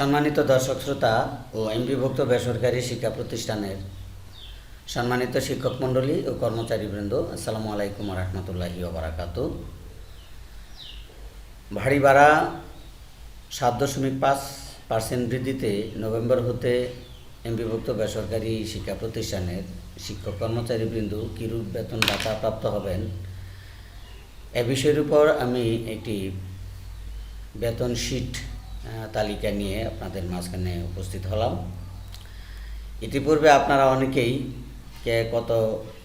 সম্মানিত দর্শক শ্রোতা ও এমবিভুক্ত বেসরকারি শিক্ষা প্রতিষ্ঠানের সম্মানিত শিক্ষক মণ্ডলী ও কর্মচারীবৃন্দ আসসালামু আলাইকুম রহমতুল্লাহি ওবরাকাত ভারী ভাড়া সাত দশমিক পাঁচ পার্সেন্ট বৃদ্ধিতে নভেম্বর হতে এমবিভুক্ত বেসরকারি শিক্ষা প্রতিষ্ঠানের শিক্ষক কর্মচারীবৃন্দ কিরূপ বেতন ভাতা প্রাপ্ত হবেন, এ বিষয়ের উপর আমি একটি বেতন শিট তালিকা নিয়ে আপনাদের মাঝখানে উপস্থিত হলাম। ইতিপূর্বে আপনারা অনেকেই কে কত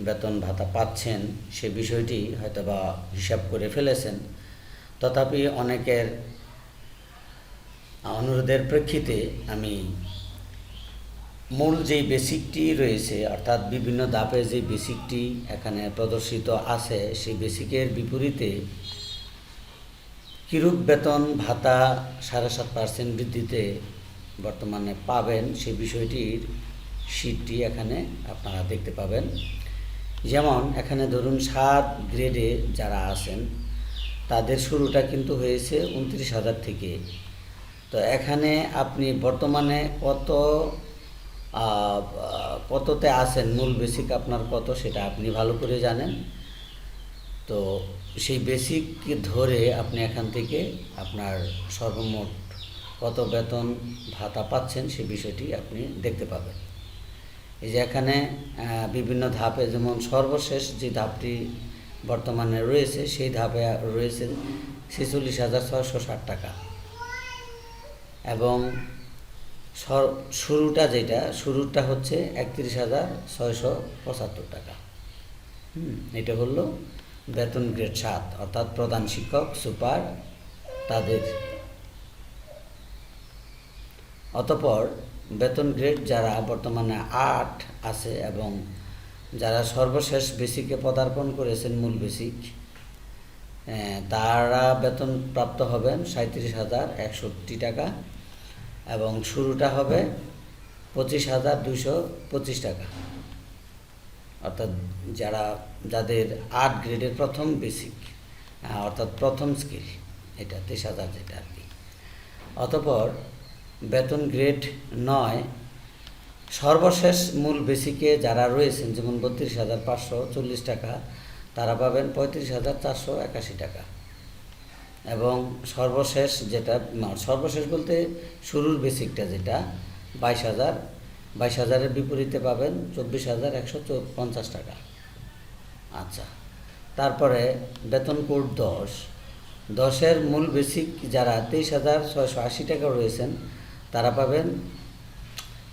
বেতন ভাতা পাচ্ছেন সে বিষয়টি হয়তোবা হিসাব করে ফেলেছেন। তথাপি অনেকের অনুরোধের প্রেক্ষিতে আমি মূল যেই বেসিকটি রয়েছে, অর্থাৎ বিভিন্ন ধাপে যে বেসিকটি এখানে প্রদর্শিত আছে, সেই বেসিকের বিপরীতে কিরূপ বেতন ভাতা সাড়ে সাত পার্সেন্ট বৃদ্ধিতে বর্তমানে পাবেন সেই বিষয়টির শীটটি এখানে আপনারা দেখতে পাবেন। যেমন এখানে ধরুন সাত গ্রেডে যারা আছেন, তাদের শুরুটা কিন্তু হয়েছে উনত্রিশ হাজার থেকে। তো এখানে আপনি বর্তমানে কত কততে আছেন? মূল বেসিক আপনার কত সেটা আপনি ভালো করে জানেন। তো সেই বেসিক ধরে আপনি এখান থেকে আপনার সর্বমোট কত বেতন ভাতা পাচ্ছেন সে বিষয়টি আপনি দেখতে পাবেন। এই যে এখানে বিভিন্ন ধাপে যেমন সর্বশেষ যে ধাপটি বর্তমানে রয়েছে সেই ধাপে রয়েছে ছেচল্লিশ হাজার ছয়শো ষাট টাকা। এবং শুরুটা যেটা শুরুটা হচ্ছে একত্রিশ হাজার ছয়শো পঁচাত্তর টাকা। হুম, এটা হলো বেতন গ্রেড সাত, অর্থাৎ প্রধান শিক্ষক, সুপার, তাদের। অতপর বেতন গ্রেড যারা বর্তমানে আট আছে এবং যারা সর্বশেষ বেসিকে পদার্পণ করেছেন মূল বেসিক তারা বেতন প্রাপ্ত হবেন সাঁত্রিশ হাজার একষট্টি টাকা এবং শুরুটা হবে পঁচিশ হাজার দুশো পঁচিশ টাকা। অর্থাৎ যারা, যাদের আট গ্রেডের প্রথম বেসিক অর্থাৎ প্রথম স্কিল এটা তেইশ হাজার যেটা আর কি। অতপর বেতন গ্রেড নয়, সর্বশেষ মূল বেসিকে যারা রয়েছেন, যেমন বত্রিশ হাজার পাঁচশো চল্লিশ টাকা, তারা পাবেন পঁয়ত্রিশ হাজার চারশো একাশি টাকা। এবং সর্বশেষ যেটা, সর্বশেষ বলতে শুরুর বেসিকটা যেটা, বাইশ হাজার বাইশ হাজারের বিপরীতে পাবেন চব্বিশ হাজার একশো পঞ্চাশ টাকা। আচ্ছা তারপরে বেতন কোড দশ। দশের মূল বেসিক যারা তেইশ হাজার ছয়শো আশি টাকা রয়েছেন, তারা পাবেন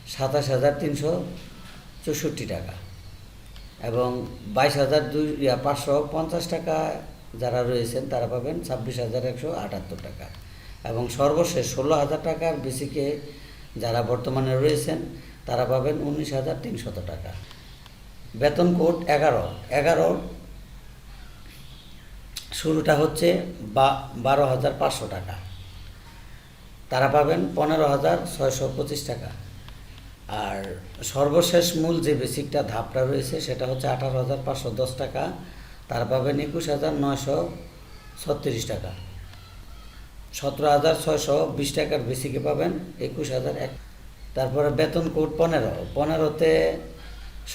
সাতাশ হাজার তিনশো চৌষট্টি টাকা। এবং বাইশ হাজার দুই পাঁচশো পঞ্চাশ টাকা যারা রয়েছেন, তারা পাবেন ছাব্বিশ হাজার একশো আটাত্তর টাকা। এবং সর্বশেষ ষোলো হাজার টাকার বেসিকে যারা বর্তমানে রয়েছেন তারা পাবেন উনিশ হাজার তিনশত টাকা। বেতন কোড এগারো। এগারো শুরুটা হচ্ছে বা, বারো হাজার পাঁচশো টাকা। তারা পাবেন পনেরো হাজার ছয়শো পঁচিশ টাকা। আর সর্বশেষ মূল যে বেসিকটা ধাপটা রয়েছে সেটা হচ্ছে আঠারো হাজার পাঁচশো দশ টাকা। তারা পাবেন একুশ হাজার নয়শো ছত্রিশ টাকা। সতেরো হাজার ছয়শো বিশ টাকার বেসিকে পাবেন একুশ হাজার এক তারপরে বেতন কোড পনেরো। পনেরোতে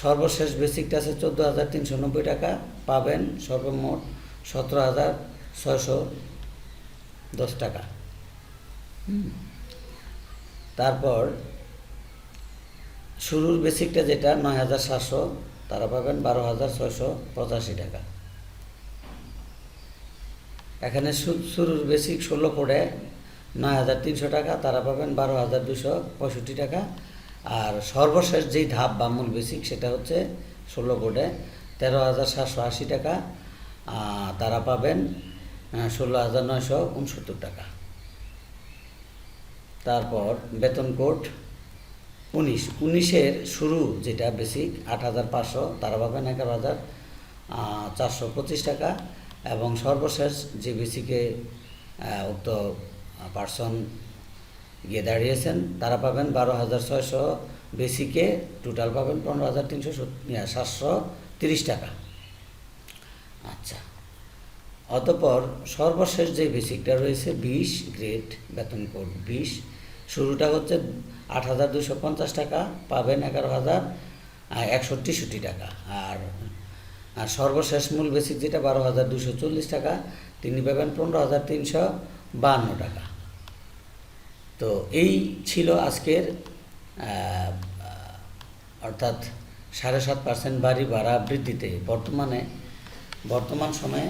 সর্বশেষ বেসিকটা আছে চোদ্দ হাজার তিনশো নব্বই টাকা। পাবেন সর্বমোট সতেরো হাজার ছয়শো দশ টাকা। তারপর শুরুর বেসিকটা যেটা নয় হাজার সাতশো, তারা পাবেন বারো হাজার ছয়শো পঁচাশি টাকা। এখানে শুরুর বেসিক ষোলো করে নয় হাজার তিনশো টাকা, তারা পাবেন বারো হাজার দুশো পঁয়ষট্টি টাকা। আর সর্বশেষ যেই ধাপ বা মূল বেসিক, সেটা হচ্ছে ষোলো কোডে, তেরো হাজার সাতশো আশি টাকা। তারা পাবেন ষোলো হাজার নয়শো উনসত্তর টাকা। তারপর বেতন কোড উনিশ। উনিশের শুরু যেটা বেসিক, আট হাজার পাঁচশো, তারা পাবেন এগারো হাজার চারশো পঁচিশ টাকা। এবং সর্বশেষ যে বেসিকে উক্ত পার্সন গিয়ে দাঁড়িয়েছেন, তারা পাবেন বারো হাজার ছয়শো বেসিকে টোটাল পাবেন পনেরো হাজার তিনশো সাতশো তিরিশ টাকা। আচ্ছা। অতপর সর্বশেষ যে বেসিকটা রয়েছে, বিশ গ্রেড বেতন কোড বিশ। শুরুটা হচ্ছে আট হাজার দুশো পঞ্চাশ টাকা, পাবেন এগারো হাজার একষট্টি টাকা। আর আর সর্বশেষ মূল বেসিক যেটা, বারো হাজার দুশো চল্লিশ টাকা, তিনি পাবেন পনেরো হাজার তিনশো বাহান্ন টাকা। তো এই ছিল আজকের অর্থাৎ সাড়ে সাত পার্সেন্ট বাড়ি ভাড়া বৃদ্ধিতে। বর্তমানে, বর্তমান সময়ে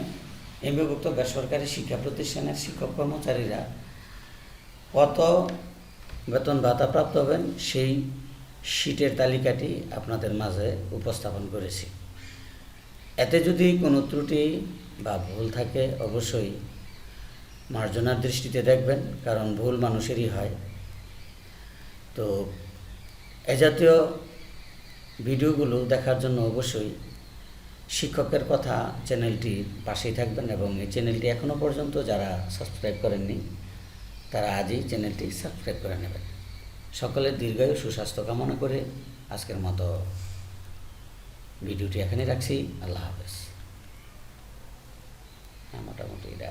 এমবিভুক্ত বেসরকারি শিক্ষা প্রতিষ্ঠানের শিক্ষক কর্মচারীরা কত বেতন ভাতা প্রাপ্ত হবেন সেই শীটের তালিকাটি আপনাদের মাঝে উপস্থাপন করেছি। এতে যদি কোনো ত্রুটি বা ভুল থাকে, অবশ্যই মার্জনার দৃষ্টিতে দেখবেন, কারণ ভুল মানুষেরই হয়। তো এ জাতীয় ভিডিওগুলো দেখার জন্য অবশ্যই শিক্ষকের কথা চ্যানেলটি পাশেই থাকবেন এবং এই চ্যানেলটি এখনও পর্যন্ত যারা সাবস্ক্রাইব করেননি, তারা আজই চ্যানেলটি সাবস্ক্রাইব করে নেবেন। সকলের দীর্ঘায়ু সুস্বাস্থ্য কামনা করে আজকের মতো ভিডিওটি এখানে রাখছি। আল্লাহ হাফেজ। হ্যাঁ মোটামুটি এটা।